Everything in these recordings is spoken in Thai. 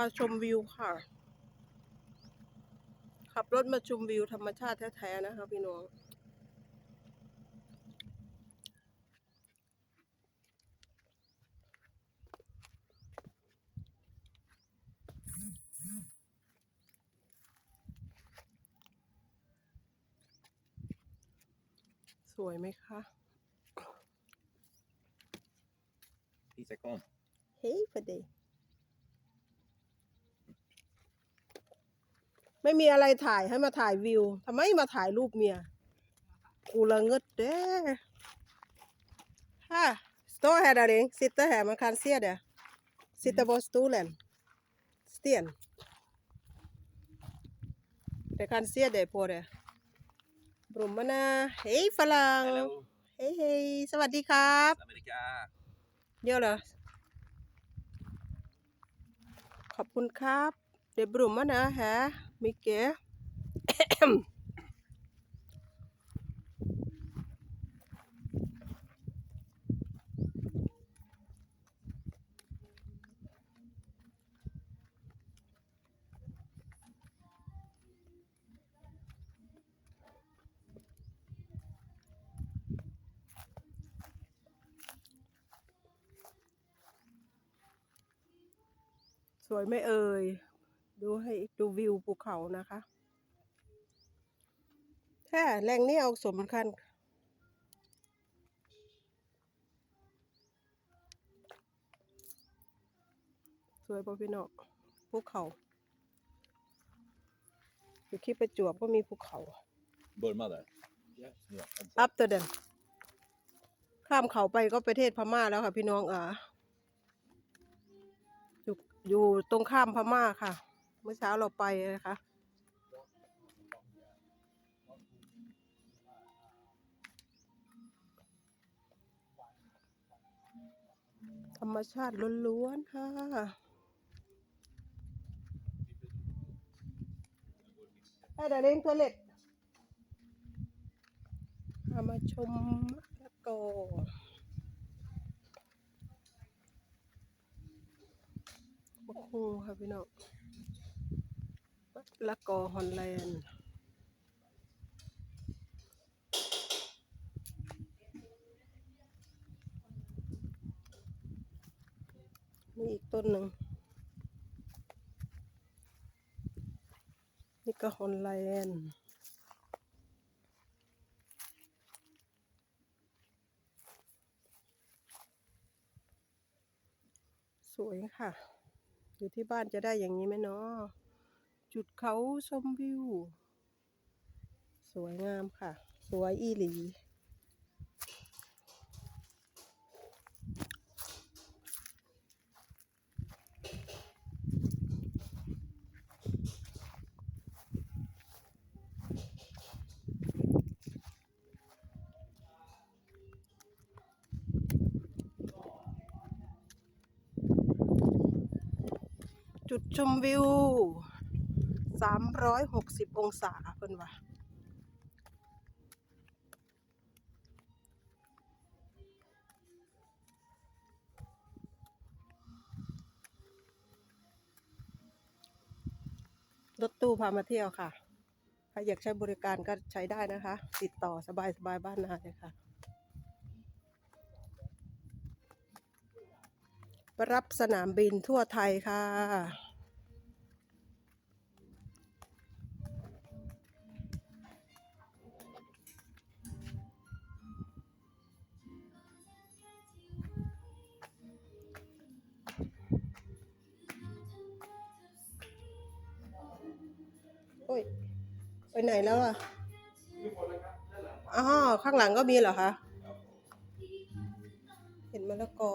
าชมวิวค่ะ ขับรถมาชมวิวธรรมชาติแท้ๆนะคะพี่น้องสวยไหมคะ10 secondes. เฮ้ยพอดี ไม่มีอะไรถ่ายให้มาถ่ายวิวทำไมมาถ่ายรูปเมียกูละเงิดเด้ฮะสโต här där in sitter här man kan se det sitter på stolen sten det kan se det på det บรุมมานะเฮ้ยฝรั่ง Hello, เฮ้ยเฮ้ยสวัสดีครับ America. เดี๋ยวเหรอขอบคุณครับ เดี๋ยวบรุมมานะฮะ มิเกะสวยไหม่เอ่ย ดูให้ดูวิวภูเขานะคะแค่แรงนี้เอาสมคัญสวยป่ะพี่น้องภูเขา อยู่ที่ประจวบก็มีภูเขา Burma där. Ja. อัปเตอร์เดนข้ามเขาไปก็ประเทศพม่าแล้วค่ะ พี่น้องอ่าอยู่อยู่ตรงข้ามพม่าค่ะเมื่อเช้าเราไปนะคะ ธรรมชาติล้วนๆค่ะให้เดี๋ยวเร่งตัวเล็ดพามาชมมะละกอมะคูค่ะพี่น้อง ละกอฮอลแลนด์นี่อีกต้นหนึ่ง นี่ก็ฮอลแลนด์สวยค่ะ อยู่ที่บ้านจะได้อย่างนี้ไหมเนาะ จุดเขาชมวิว สวยงามค่ะ สวยอีหลีจุดชมวิว 360อยหกสิบองศาเพิ่นว่ารถตู้พามาเที่ยวค่ะ ใครอยากใช้บริการก็ใช้ได้นะคะ ติดต่อสบายสบายๆบ้านนาเลยค่ะ รับสนามบินทั่วไทยค่ะ ไปไหนแล้วอะอ๋อข้างหลังก็มีเหรอคะ เห็นมะละกอ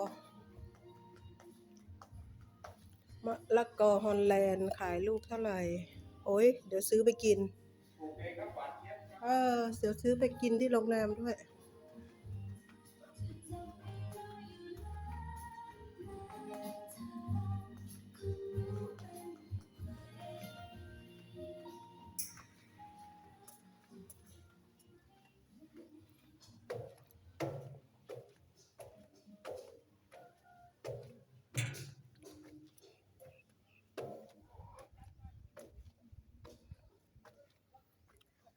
มะละกอฮอลแลนด์ขายลูกเท่าไหร่ โอ้ย เดี๋ยวซื้อไปกิน เออ เดี๋ยวซื้อไปกินที่โรงแรมด้วย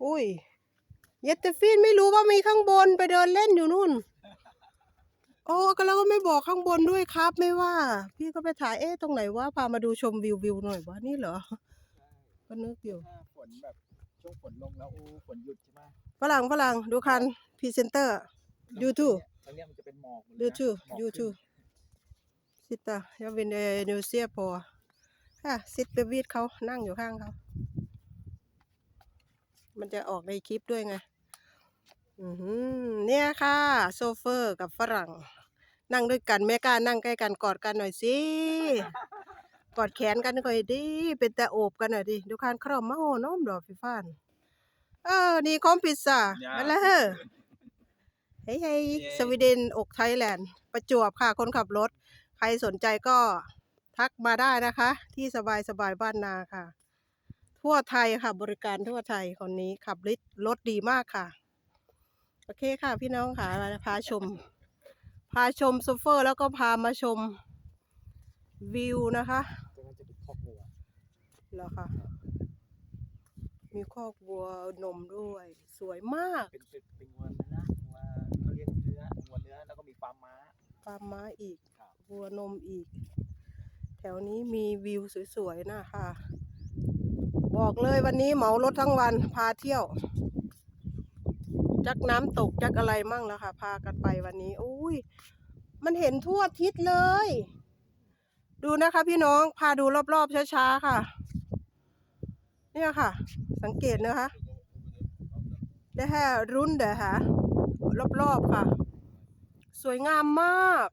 อุ้ยเยตเตฟินไม่รู้ว่ามีข้างบนไปเดินเล่นอยู่นู่น โอ้ก็แล้วก็ไม่บอกข้างบนด้วยครับ ไม่ว่า พี่ก็ไปถ่ายเอ๊ะตรงไหนว่าพามาดูชมวิววิวหน่อยวะนี่เหรอ ก็นึกอยู่ ถ้าฝนแบบช่วงฝนลงแล้วโอ้ฝนหยุดใช่ไหมฝรั่งฝรั่งดูคันพรีเซนเตอร์ YouTube ตอนเนี้ยมันจะเป็นหมอกหมดเลยนะ YouTube หมอกขึ้น YouTube sitta jag vill eh, nu se på här sitt bredvid เขานั่งอยู่ข้างเขา มันจะออกในคลิปด้วยไงอือหือเนี่ยค่ะ โซเฟอร์กับฝรั่ง นั่งด้วยกันแม่กล้านั่งใกล้กันกอดกันหน่อยสิกอดแขนกันหน่อยดิ เป็นแต่โอบกันหน่อยดิดูคันครอมมาโหน้อมดอกฟิฟานเออ นี่คอมพิซซ่าอะไรเฮ้อเฮ้ยเฮ้ยสวีเดนอกไทยแลนด์ ประจวบค่ะคนขับรถ ใครสนใจก็ทักมาได้นะคะ ที่สบายสบายบ้านนาค่ะ ทั่วไทยค่ะ บริการทั่วไทยคนนี้ขับรถรถดีมากค่ะ โอเคค่ะพี่น้องค่ะพาชม พาชมโซเฟอร์แล้วก็พามาชมวิวนะคะตรงนั้นจะเป็นคอกงัวแล้วค่ะ มีคอกวัวนมด้วย สวยมาก เป็นเป็นเป็นงัวเนื้องัวเขาเรียกเนื้องัวเนื้อแล้วก็มีฟาร์มม้าฟาร์มม้าอีกครับวัวนมอีก แถวนี้มีวิวสวยๆนะคะ บอกเลยวันนี้เหมารถทั้งวันพาเที่ยว จักน้ำตกจักอะไรมั่งแล้วค่ะ พากันไปวันนี้อุ้ยมันเห็นทั่วทิศเลย ดูนะคะพี่น้องพาดูรอบๆช้าๆค่ะ เนี่ยค่ะ สังเกตนะคะได้แค่รุ่นเดอค่ะรอบๆค่ะ สวยงามมาก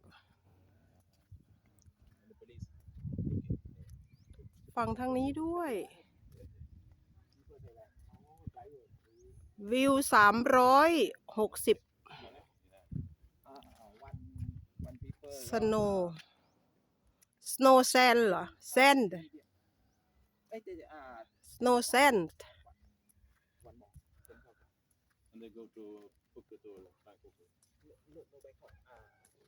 ฝั่งทางนี้ด้วย วิวสามร้อยหกสิบอ่าอ่าวันวันพีเปอร์สโนสโนแซนเหรอแซนด์เอ้ยเจะอ่าสโนแซนด์วันหมอกเป็นเขา And they go to Phuket or Bangkok. เลือกเลือกโนไปของอ่า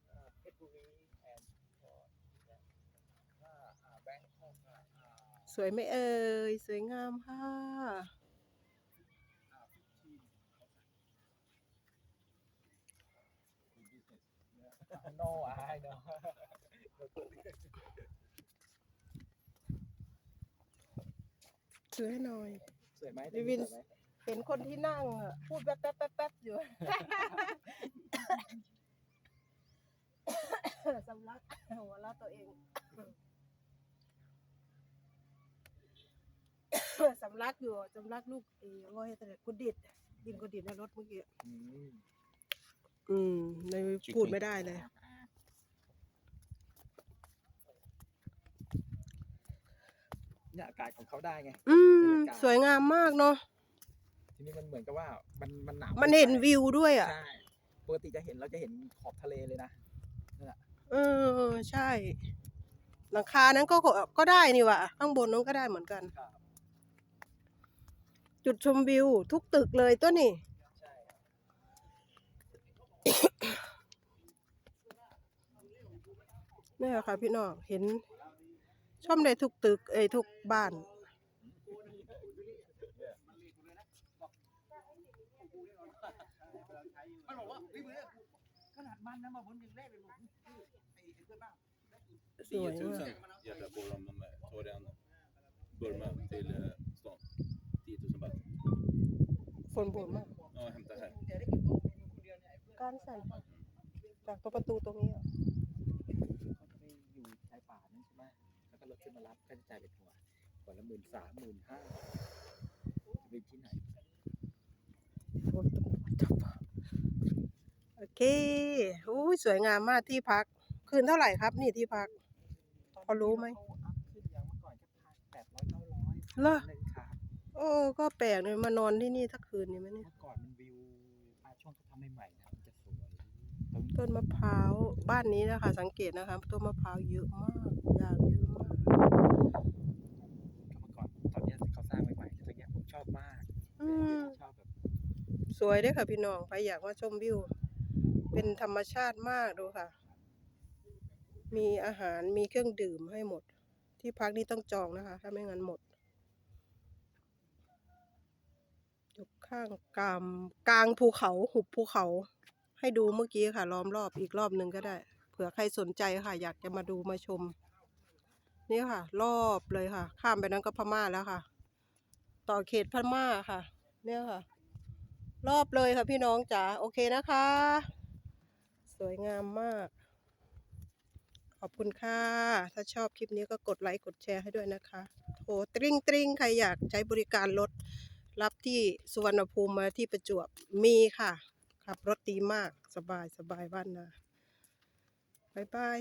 อ่าเพชรบุรีแอนด์สวยไหมเอ่ย สวยงามค่ะ อ่าฟิฟทีน โน่ไอ้เนาะสวยหน่อยสวยไหมลิวินสวยไหมเห็นคนที่นั่งอะพูดแป๊บแป๊บแป๊บแป๊บอยู่ สำลักหัวเราะตัวเอง สำลักอยู่สำลักลูกเอว่าให้แต่กุดิดยินกุดิดในรถเมื่อกี้อืม อืมในพูดไม่ได้เลย เนี่ยอากาศของเขาได้ไงอืม สวยงามมากเนาะ ทีนี้มันเหมือนกับว่ามันมันหนาวมันเห็นกิไปวิวด้วยอะ ใช่ปกติจะเห็นเราจะเห็นขอบทะเลเลยนะเออ ใช่ หลังคานั้นก็ก็ก็ได้นี่หว่ะข้างบนนั้นก็ได้เหมือนกัน ครับ จุดชมวิวทุกตึกเลยตัวนี่ ใช่ นี่แหละค่ะพี่น้องเห็นชมได้ทุกตึกเอ้ยทุกบ้าน มันบอกว่าเฮ้ยมึงเนี่ยขนาดมันนะมาบนยังแรกเลยบอกไอ้ไอ้เพื่อนบ้านสวย10 000มาก hjärtar på dem de tar den Burma till eh, stan. 10 000 baht. ฝนโบนมาก Ja, hämta här. เดี๋ยวได้กินตัวเมนูคนเดียวเนี่ยไอ้เพื่อนการสั่นจากตัวประตูตรงนี้อะาใช้จ่ายเป็นหัวหัวละหมื่นสามหมื่นห้าจะไปที่ไหนโอเคอุ้สวยงามมากที่พัก คืนเท่าไหร่ครับ นี่ที่พัก พอรู้ไหมเขาอัพขึ้นอย่างเมื่อก่อนแปดร้อยเก้าร้อยเหรอโอ้ก็แปลกเลยมานอนที่นี่สักคืนนี่ไหมเนี่ยเมื่อก่อนมันวิวอ่าช่วงเขาทำใหม่ๆนะมันจะสวยต้นมะพร้าวบ้านนี้นะคะ สังเกตนะคะต้นมะพร้าวเยอะมากยางเยอะมาก เมื่อก่อนตอนเนี้ยเขาสร้างใหม่ๆแต่ตรงเนี้ยผมชอบมาก อืม ชอบแบบ ส วยเด้ค่ะพี่น้องใครอยากมาชมวิว เป็นธรรมชาติมากดูค่ะ มีอาหารมีเครื่องดื่มให้หมด ที่พักนี่ต้องจองนะคะ ถ้าไม่งั้นหมดอยกข้ข้างกลางกลางภูเขาหุบภูเขา ให้ดูเมื่อกี้ค่ะ ล้อมรอบอีกรอบหนึ่งก็ได้ เผื่อใครสนใจค่ะ อยากจะมาดูมาชม นี่ค่ะ รอบเลยค่ะ ข้ามไปนั้นก็พม่าแล้วค่ะ ต่อเขตพม่าค่ะ เนี่ยค่ะ รอบเลยค่ะพี่น้องจ๋าโอเคนะคะ สวยงามมาก ขอบคุณค่ะ ถ้าชอบคลิปนี้ก็กดไลค์กดแชร์ให้ด้วยนะคะโทรตริงตริงใครอยากใช้บริการรถรับที่สุวรรณภูมิมาที่ประจวบมีค่ะ ขับรถดีมากสบายสบายบ้านนาบายบาย